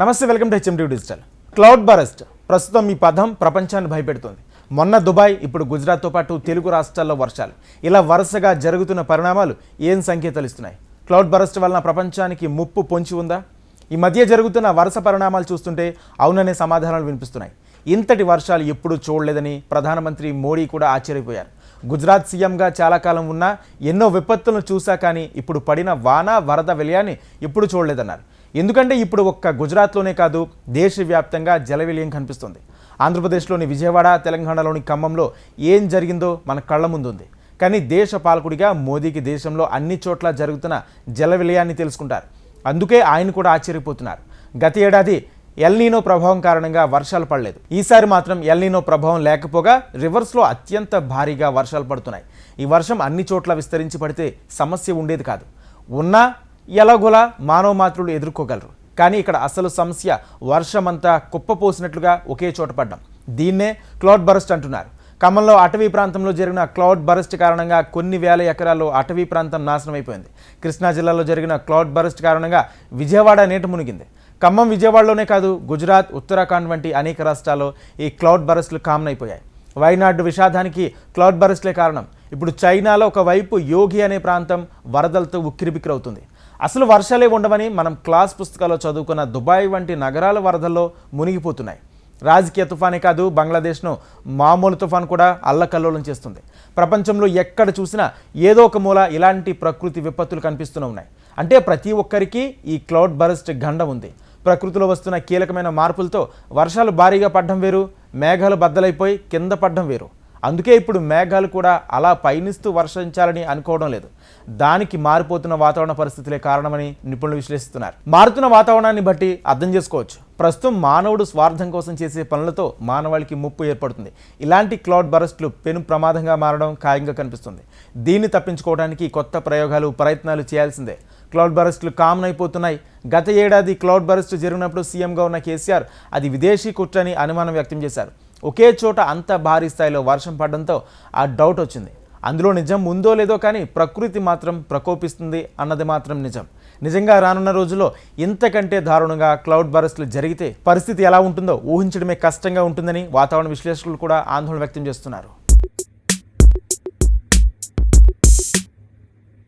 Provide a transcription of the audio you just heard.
నమస్తే welcome to H M D digital. Cloudburst. ప్రస్తుతం ఈ పదం ప్రపంచాన్ని భయపెడుతుంది. మొన్న దుబాయ్ ఇప్పుడు గుజరాత్తో పాటు తెలుగు రాష్ట్రాల్లో వర్షాలు. ఇలా వరుసగా జరుగుతున్న పరిణామాలు ఏం సంకేతాలు ఇస్తున్నాయి? క్లౌడ్ బరస్ట్ వలన ప్రపంచానికి ముప్పు పొంచి ఉందా? ఈ మధ్య జరుగుతున్న వరుస పరిణామాలు చూస్తుంటే అవుననే సమాధానాలు వినిపిస్తున్నాయి. ఇంతటి వర్షాలు ఎప్పుడూ చూడలేదని ప్రధానమంత్రి మోడీ కూడా ఆశ్చర్యపోయారు. గుజరాత్ సీఎంగా చాలా కాలం ఉన్నా ఎన్నో విపత్తులను చూసా కానీ ఇప్పుడు పడిన వాన వరద విలయాన్ని ఎప్పుడు చూడలేదన్నారు. ఎందుకంటే ఇప్పుడు ఒక్క గుజరాత్లోనే కాదు దేశవ్యాప్తంగా జల విలయం కనిపిస్తుంది. ఆంధ్రప్రదేశ్లోని విజయవాడ తెలంగాణలోని ఖమ్మంలో ఏం జరిగిందో మన కళ్ళ ముందుంది. కానీ దేశ పాలకుడిగా మోదీకి దేశంలో అన్ని చోట్ల జరుగుతున్న జల విలయాన్ని తెలుసుకుంటారు. అందుకే ఆయన కూడా ఆశ్చర్యపోతున్నారు. గత ఏడాది ఎల్నీనో ప్రభావం కారణంగా వర్షాలు పడలేదు. ఈసారి మాత్రం ఎల్నీనో ప్రభావం లేకపోగా రివర్స్లో అత్యంత భారీగా వర్షాలు పడుతున్నాయి. ఈ వర్షం అన్ని చోట్ల విస్తరించి పడితే సమస్య ఉండేది కాదు. ఉన్నా ఎలాగోలా మానవ మాత్రులు ఎదుర్కోగలరు. కానీ ఇక్కడ అసలు సమస్య వర్షమంతా కుప్పపోసినట్లుగా ఒకే చోట పడ్డం. దీన్నే క్లౌడ్ బరస్ట్ అంటున్నారు. ఖమ్మంలో అటవీ ప్రాంతంలో జరిగిన క్లౌడ్ బరస్ట్ కారణంగా కొన్ని వేల ఎకరాల్లో అటవీ ప్రాంతం నాశనం అయిపోయింది కృష్ణా జిల్లాలో జరిగిన క్లౌడ్ బరస్ట్ కారణంగా విజయవాడ నీట మునిగింది. ఖమ్మం విజయవాడలోనే కాదు గుజరాత్ ఉత్తరాఖండ్ వంటి అనేక రాష్ట్రాల్లో ఈ క్లౌడ్ బరస్ట్లు కామన్ అయిపోయాయి వైనాడు విషాదానికి క్లౌడ్ బరస్ట్లే కారణం. ఇప్పుడు చైనాలో ఒకవైపు యోగి అనే ప్రాంతం వరదలతో ఉక్కిరిబిక్కిరవుతుంది. అసలు వర్షాలే ఉండవని మనం క్లాస్ పుస్తకాల్లో చదువుకున్న దుబాయ్ వంటి నగరాల వరదల్లో మునిగిపోతున్నాయి. రాజకీయ తుఫానే కాదు బంగ్లాదేశ్ను మామూలు తుఫాన్ కూడా అల్లకల్లోలం చేస్తుంది. ప్రపంచంలో ఎక్కడ చూసినా ఏదో ఒక మూల ఇలాంటి ప్రకృతి విపత్తులు కనిపిస్తూనే ఉన్నాయి. అంటే ప్రతి ఒక్కరికి ఈ క్లౌడ్ బరస్ట్ గండం ఉంది. ప్రకృతిలో వస్తున్న కీలకమైన మార్పులతో వర్షాలు భారీగా పడ్డం వేరు మేఘాలు బద్దలైపోయి కింద పడ్డం వేరు. అందుకే ఇప్పుడు మేఘాలు కూడా అలా పయనిస్తూ వర్షించాలని అనుకోవడం లేదు. దానికి మారిపోతున్న వాతావరణ పరిస్థితులే కారణమని నిపుణులు విశ్లేషిస్తున్నారు. మారుతున్న వాతావరణాన్ని బట్టి అర్థం చేసుకోవచ్చు. ప్రస్తుతం మానవుడు స్వార్థం కోసం చేసే పనులతో మానవాళికి ముప్పు ఏర్పడుతుంది. ఇలాంటి క్లౌడ్ బరస్ట్లు పెను ప్రమాదంగా మారడం ఖాయంగా కనిపిస్తుంది. దీన్ని తప్పించుకోవడానికి కొత్త ప్రయోగాలు ప్రయత్నాలు చేయాల్సిందే. క్లౌడ్ బరస్ట్లు కామన్ అయిపోతున్నాయి గత ఏడాది క్లౌడ్ బరస్ట్ జరిగినప్పుడు సీఎంగా ఉన్న కేసీఆర్ అది విదేశీ కుట్రని అనుమానం వ్యక్తం చేశారు. ఒకే చోట అంత భారీ స్థాయిలో వర్షం పడడంతో ఆ డౌట్ వచ్చింది. అందులో నిజం ఉందో లేదో కానీ ప్రకృతి మాత్రం ప్రకోపిస్తుంది అన్నది మాత్రం నిజం. నిజంగా రానున్న రోజుల్లో ఇంతకంటే దారుణంగా క్లౌడ్ బరస్ట్లు జరిగితే పరిస్థితి ఎలా ఉంటుందో ఊహించడమే కష్టంగా ఉంటుందని వాతావరణ విశ్లేషకులు కూడా ఆందోళన వ్యక్తం చేస్తున్నారు.